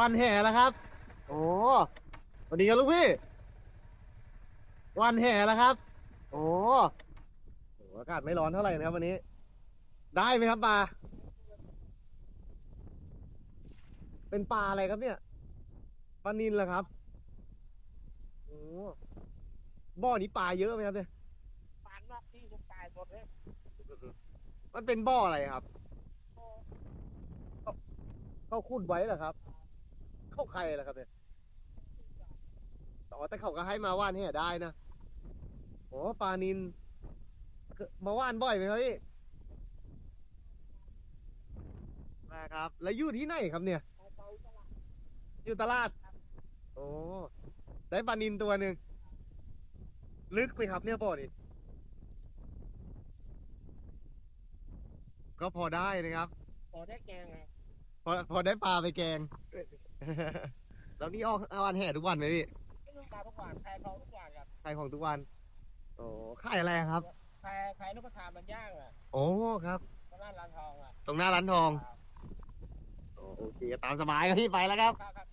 วันแห่แล้วครับ โอ้สวัสดีครับลูกพี่ วันแห่แล้วครับ โอ้โหอากาศไม่ร้อนเท่าไหร่นะครับวันนี้ ได้ไหมครับปลา เป็นปลาอะไรครับเนี่ย ปลานินเหรอครับ โอ้บ่อนี้ปลาเยอะไหมครับเนี่ยปานนอกที่จะตายหมดเลย มันเป็นบ่ออะไรครับ เขาขุดไว้เหรอครับ เข้าใครเหรอครับเนี่ยอ๋อแต่เขาก็ให้มาว่านแห่ได้นะโอ้ปลานินคือมาว่านบ่อยไหมครับพี่นะครับ แล้วอยู่ที่ไหนครับเนี่ยเบาๆตลาดอยู่ตลาด โอ้ได้ปลานินตัวหนึ่งลึกไหมครับเนี่ยบ่อนี้ก็พอได้นะครับ พอได้แกงไงพอพอได้ปลาไปแกง แล้วนี่เอาเอาวันแห่ทุกวันไหมพี่ไม่ต้องปลาทุกวันแพรทองทุกวันครับขายของทุกวันโอ้ขายอะไรครับแพรแพรนกกระทามันย่างอะโอ้ครับตลาดร้านทองอะตรงหน้าร้านทองโอ้โอเคตามสบายครับพี่ไปแล้วครับ ครับ